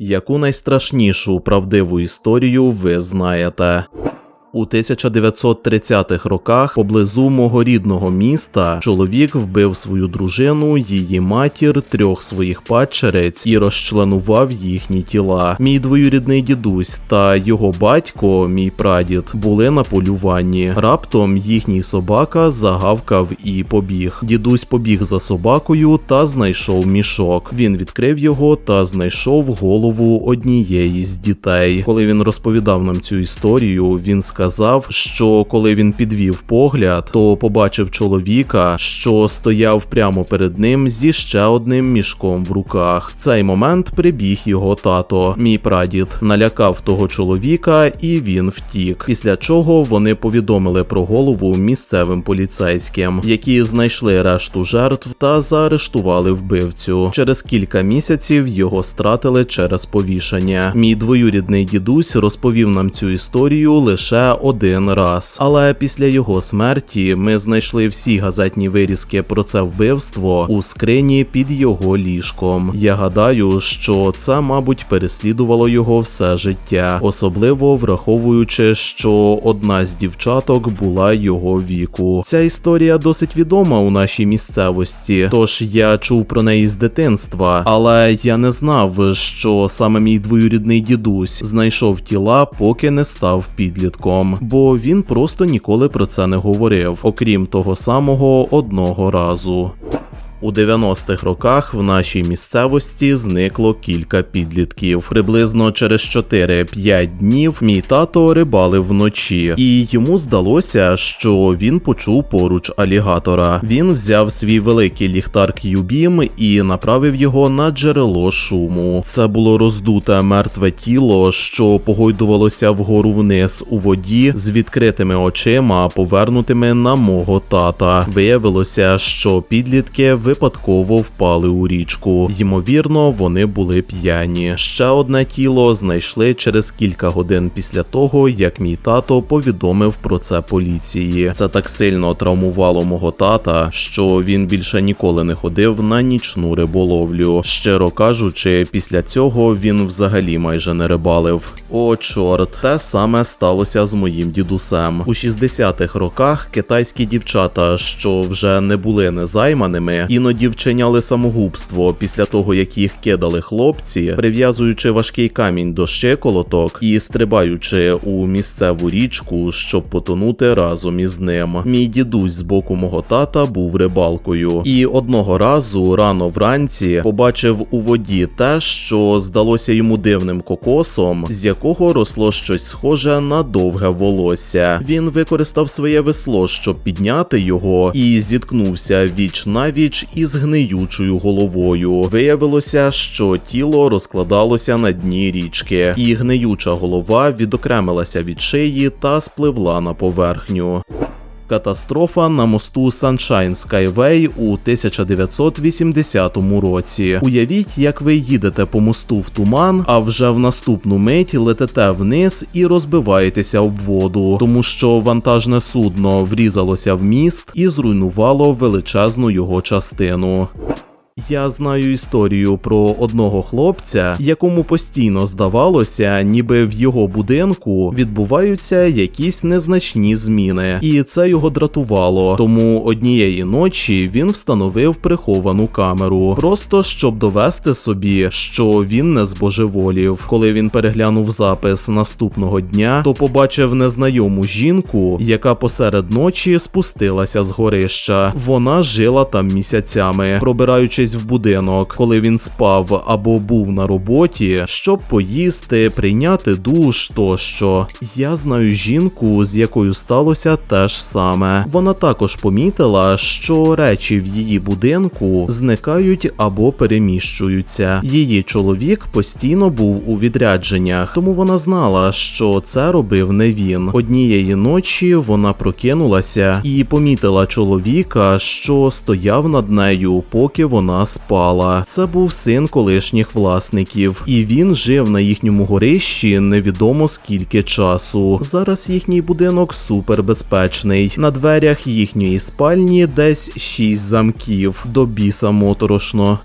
Яку найстрашнішу правдиву історію ви знаєте? У 1930-х роках поблизу мого рідного міста чоловік вбив свою дружину, її матір, трьох своїх падчерець і розчленував їхні тіла. Мій двоюрідний дідусь та його батько, мій прадід, були на полюванні. Раптом їхній собака загавкав і побіг. Дідусь побіг за собакою та знайшов мішок. Він відкрив його та знайшов голову однієї з дітей. Коли він розповідав нам цю історію, він сказав, що коли він підвів погляд, то побачив чоловіка, що стояв прямо перед ним зі ще одним мішком в руках. В цей момент прибіг його тато, мій прадід, налякав того чоловіка, і він втік. Після чого вони повідомили про голову місцевим поліцейським, які знайшли решту жертв та заарештували вбивцю. Через кілька місяців його стратили через повішення. Мій двоюрідний дідусь розповів нам цю історію лише один раз. Але після його смерті ми знайшли всі газетні вирізки про це вбивство у скрині під його ліжком. Я гадаю, що це, мабуть, переслідувало його все життя, особливо враховуючи, що одна з дівчаток була його віку. Ця історія досить відома у нашій місцевості, тож я чув про неї з дитинства, але я не знав, що саме мій двоюрідний дідусь знайшов тіла, поки не став підлітком, бо він просто ніколи про це не говорив, окрім того самого одного разу. У 90-х роках в нашій місцевості зникло кілька підлітків. Приблизно через 4-5 днів мій тато рибалив вночі, і йому здалося, що він почув поруч алігатора. Він взяв свій великий ліхтар К'юбім і направив його на джерело шуму. Це було роздуте мертве тіло, що погойдувалося вгору вниз у воді з відкритими очима, повернутими на мого тата. Виявилося, що підлітки випадково впали у річку. Ймовірно, вони були п'яні. Ще одне тіло знайшли через кілька годин після того, як мій тато повідомив про це поліції. Це так сильно травмувало мого тата, що він більше ніколи не ходив на нічну риболовлю. Щиро кажучи, після цього він взагалі майже не рибалив. О, чорт, те саме сталося з моїм дідусем. У 60-х роках китайські дівчата, що вже не були незайманими, іноді вчиняли самогубство після того, як їх кидали хлопці, прив'язуючи важкий камінь до щиколоток і стрибаючи у місцеву річку, щоб потонути разом із ним. Мій дідусь з боку мого тата був рибалкою, і одного разу рано вранці побачив у воді те, що здалося йому дивним кокосом, з якого росло щось схоже на довге волосся. Він використав своє весло, щоб підняти його, і зіткнувся віч навіч із гниючою головою. Виявилося, що тіло розкладалося на дні річки, і гниюча голова відокремилася від шиї та спливла на поверхню. Катастрофа на мосту Sunshine Skyway у 1980 році. Уявіть, як ви їдете по мосту в туман, а вже в наступну мить летите вниз і розбиваєтеся об воду, тому що вантажне судно врізалося в міст і зруйнувало величезну його частину. Я знаю історію про одного хлопця, якому постійно здавалося, ніби в його будинку відбуваються якісь незначні зміни, і це його дратувало. Тому однієї ночі він встановив приховану камеру, просто щоб довести собі, що він не збожеволів. Коли він переглянув запис наступного дня, то побачив незнайому жінку, яка посеред ночі спустилася з горища. Вона жила там місяцями, пробираючись в будинок, коли він спав або був на роботі, щоб поїсти, прийняти душ тощо. Я знаю жінку, з якою сталося те ж саме. Вона також помітила, що речі в її будинку зникають або переміщуються. Її чоловік постійно був у відрядженнях, тому вона знала, що це робив не він. Однієї ночі вона прокинулася і помітила чоловіка, що стояв над нею, поки вона спала. Це був син колишніх власників, і він жив на їхньому горищі невідомо скільки часу. Зараз їхній будинок супербезпечний. На дверях їхньої спальні десь шість замків. До біса моторошно.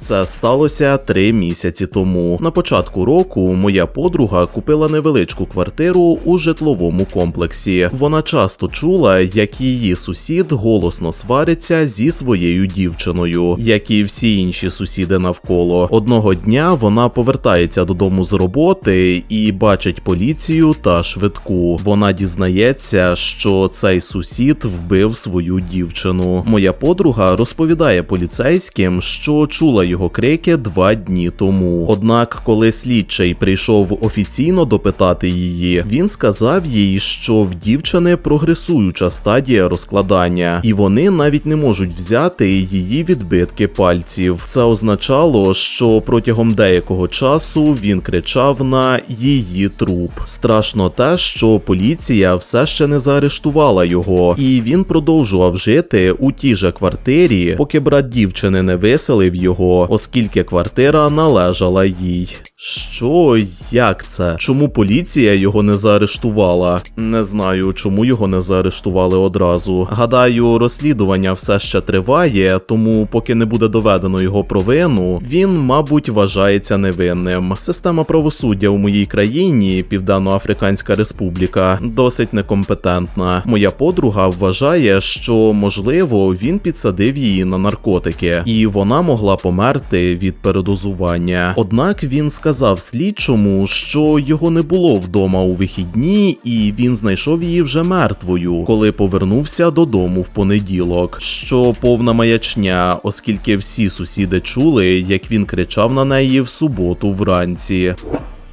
Це сталося три місяці тому. На початку року моя подруга купила невеличку квартиру у житловому комплексі. Вона часто чула, як її сусід голосно свариться зі своєю дівчиною, як і всі інші сусіди навколо. Одного дня вона повертається додому з роботи і бачить поліцію та швидку. Вона дізнається, що цей сусід вбив свою дівчину. Моя подруга розповідає поліцейським, що чула його крики два дні тому. Однак, коли слідчий прийшов офіційно допитати її, він сказав їй, що в дівчини прогресуюча стадія розкладання, і вони навіть не можуть взяти її відбитки пальців. Це означало, що протягом деякого часу він кричав на її труп. Страшно те, що поліція все ще не заарештувала його, і він продовжував жити у тій же квартирі, поки брат дівчини не виселив його, оскільки квартира належала їй. Що, як це? Чому поліція його не заарештувала? Не знаю, чому його не заарештували одразу. Гадаю, розслідування все ще триває, тому поки не буде доведено його провину, він, мабуть, вважається невинним. Система правосуддя у моїй країні, Південно-Африканська Республіка, досить некомпетентна. Моя подруга вважає, що можливо він підсадив її на наркотики, і вона могла померти від передозування. Однак він сказав слідчому, що його не було вдома у вихідні, і він знайшов її вже мертвою, коли повернувся додому в понеділок. Що повна маячня, оскільки всі сусіди чули, як він кричав на неї в суботу вранці.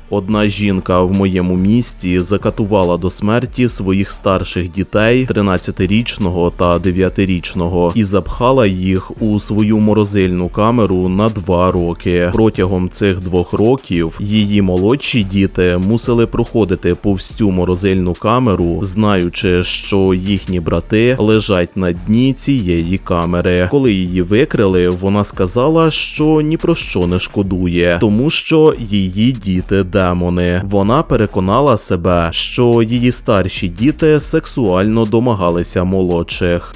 Одна жінка в моєму місті закатувала до смерті своїх старших дітей 13-річного та 9-річного і запхала їх у свою морозильну камеру на два роки. Протягом цих двох років її молодші діти мусили проходити повз цю морозильну камеру, знаючи, що їхні брати лежать на дні цієї камери. Коли її викрили, вона сказала, що ні про що не шкодує, тому що її діти демони. Вона переконала себе, що її старші діти сексуально домагалися молодших.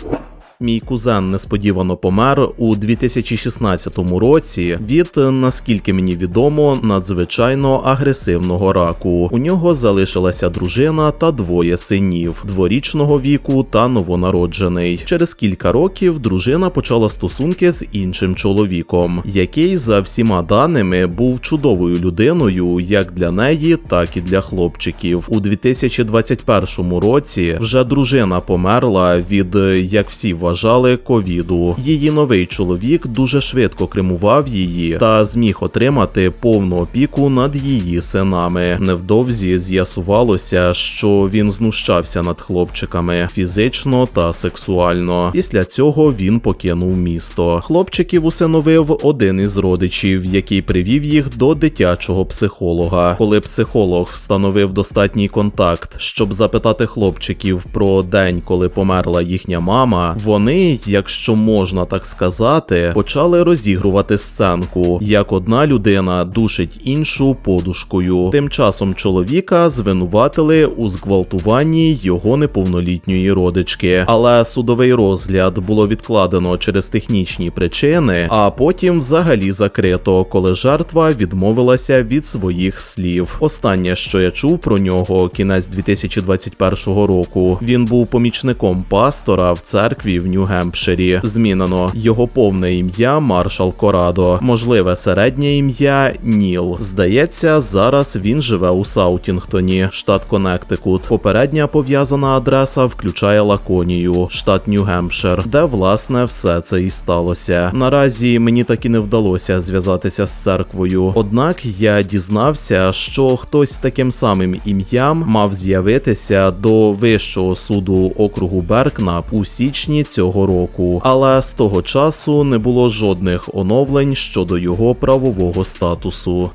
Мій кузен несподівано помер у 2016 році від, наскільки мені відомо, надзвичайно агресивного раку. У нього залишилася дружина та двоє синів дворічного віку та новонароджений. Через кілька років дружина почала стосунки з іншим чоловіком, який за всіма даними був чудовою людиною як для неї, так і для хлопчиків. У 2021 році вже дружина померла від, як всі вважали, ковіду. Її новий чоловік дуже швидко кремував її та зміг отримати повну опіку над її синами. Невдовзі з'ясувалося, що він знущався над хлопчиками фізично та сексуально. Після цього він покинув місто. Хлопчиків усиновив один із родичів, який привів їх до дитячого психолога. Коли психолог встановив достатній контакт, щоб запитати хлопчиків про день, коли померла їхня мама, вони, якщо можна так сказати, почали розігрувати сценку, як одна людина душить іншу подушкою. Тим часом чоловіка звинуватили у зґвалтуванні його неповнолітньої родички, але судовий розгляд було відкладено через технічні причини, а потім взагалі закрито, коли жертва відмовилася від своїх слів. Останнє, що я чув про нього, кінець 2021 року. Він був помічником пастора в церкві в Нью-Гемпширі. Змінено його повне ім'я Маршал Корадо, можливе середнє ім'я Ніл. Здається, зараз він живе у Саутінгтоні, штат Коннектикут. Попередня пов'язана адреса включає Лаконію, штат Нью-Гемпшир, де власне все це і сталося. Наразі мені так і не вдалося зв'язатися з церквою. Однак я дізнався, що хтось таким самим ім'ям мав з'явитися до вищого суду округу Беркнап у січні цього року, але з того часу не було жодних оновлень щодо його правового статусу.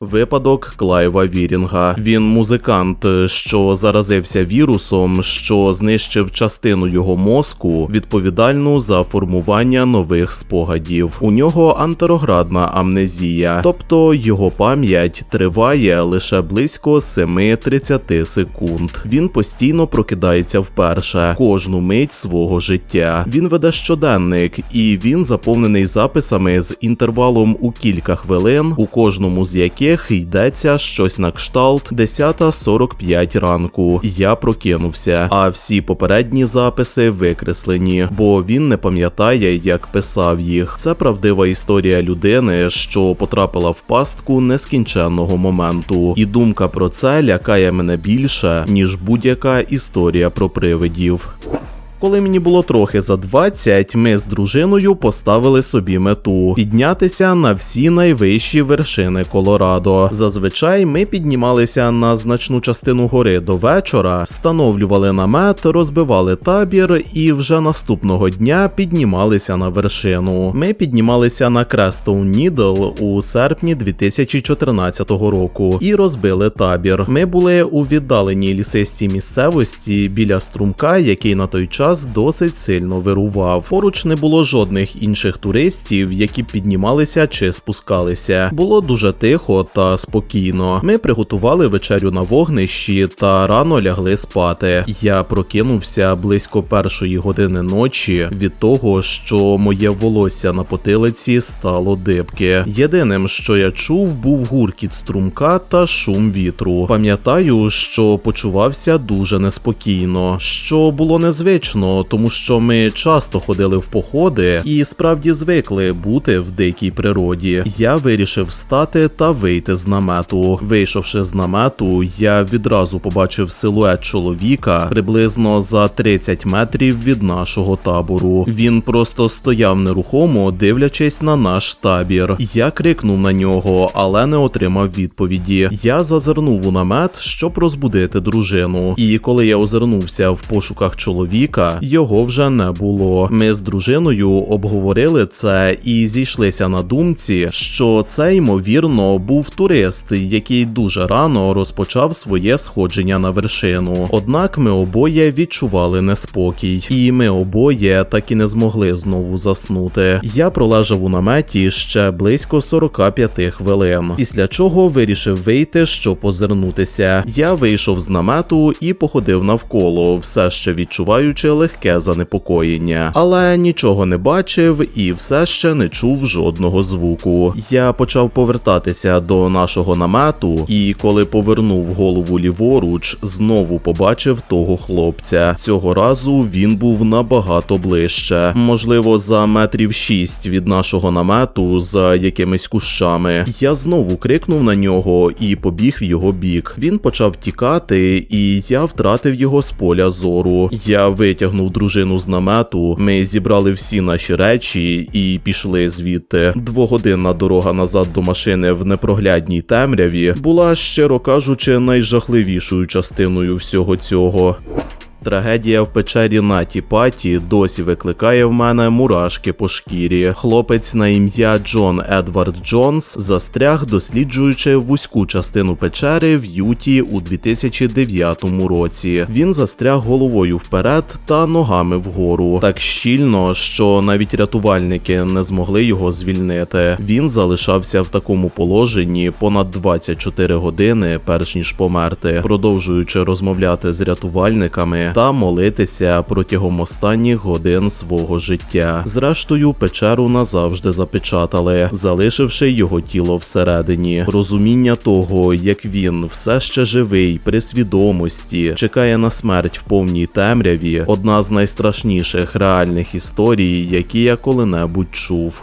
Випадок Клайва Вірінга. Він музикант, що заразився вірусом, що знищив частину його мозку, відповідальну за формування нових спогадів. У нього антероградна амнезія, тобто його пам'ять триває лише близько 7-30 секунд. Він постійно прокидається вперше кожну мить свого життя. Він веде щоденник, і він заповнений записами з інтервалом у кілька хвилин, у кожному з яких йдеться щось на кшталт 10.45 ранку. Я прокинувся, а всі попередні записи викреслені, бо він не пам'ятає, як писав їх. Це правдива історія людини, що потрапила в пастку нескінченного моменту, і думка про це лякає мене більше ніж будь-яка історія про привидів. Коли мені було трохи за 20, ми з дружиною поставили собі мету піднятися на всі найвищі вершини Колорадо. Зазвичай ми піднімалися на значну частину гори до вечора, встановлювали намет, розбивали табір і вже наступного дня піднімалися на вершину. Ми піднімалися на Крестон Нідл у серпні 2014 року і розбили табір. Ми були у віддаленій лісистій місцевості біля струмка, який на той час час досить сильно вирував. Поруч не було жодних інших туристів, які піднімалися чи спускалися. Було дуже тихо та спокійно. Ми приготували вечерю на вогнищі та рано лягли спати. Я прокинувся близько першої години ночі від того, що моє волосся на потилиці стало дибки. Єдиним, що я чув, був гуркіт струмка та шум вітру. Пам'ятаю, що почувався дуже неспокійно, що було незвично дивно, тому що ми часто ходили в походи і справді звикли бути в дикій природі. Я вирішив встати та вийти з намету. Вийшовши з намету, я відразу побачив силует чоловіка приблизно за 30 метрів від нашого табору. Він просто стояв нерухомо, дивлячись на наш табір. Я крикнув на нього, але не отримав відповіді. Я зазирнув у намет, щоб розбудити дружину. І коли я озирнувся в пошуках чоловіка, його вже не було. Ми з дружиною обговорили це і зійшлися на думці, що це ймовірно був турист, який дуже рано розпочав своє сходження на вершину. Однак ми обоє відчували неспокій, і ми обоє так і не змогли знову заснути. Я пролежав у наметі ще близько 45 хвилин, після чого вирішив вийти, щоб позирнутися. Я вийшов з намету і походив навколо, все ще відчуваючи легке занепокоєння, але нічого не бачив і все ще не чув жодного звуку. Я почав повертатися до нашого намету, і коли повернув голову ліворуч, знову побачив того хлопця. Цього разу він був набагато ближче, можливо, за метрів шість від нашого намету, за якимись кущами. Я знову крикнув на нього і побіг в його бік. Він почав тікати, і я втратив його з поля зору. Я витягнув витягнув дружину з намету. Ми зібрали всі наші речі і пішли звідти. Двогодинна дорога назад до машини в непроглядній темряві була, щиро кажучи, найжахливішою частиною всього цього. Трагедія в печері Наті Паті досі викликає в мене мурашки по шкірі. Хлопець на ім'я Джон Едвард Джонс застряг, досліджуючи вузьку частину печери в Юті у 2009 році. Він застряг головою вперед та ногами вгору, так щільно, що навіть рятувальники не змогли його звільнити. Він залишався в такому положенні понад 24 години, перш ніж померти, продовжуючи розмовляти з рятувальниками та молитися протягом останніх годин свого життя. Зрештою, печеру назавжди запечатали, залишивши його тіло всередині. Розуміння того, як він все ще живий при свідомості, чекає на смерть в повній темряві. Одна з найстрашніших реальних історій, які я коли-небудь чув.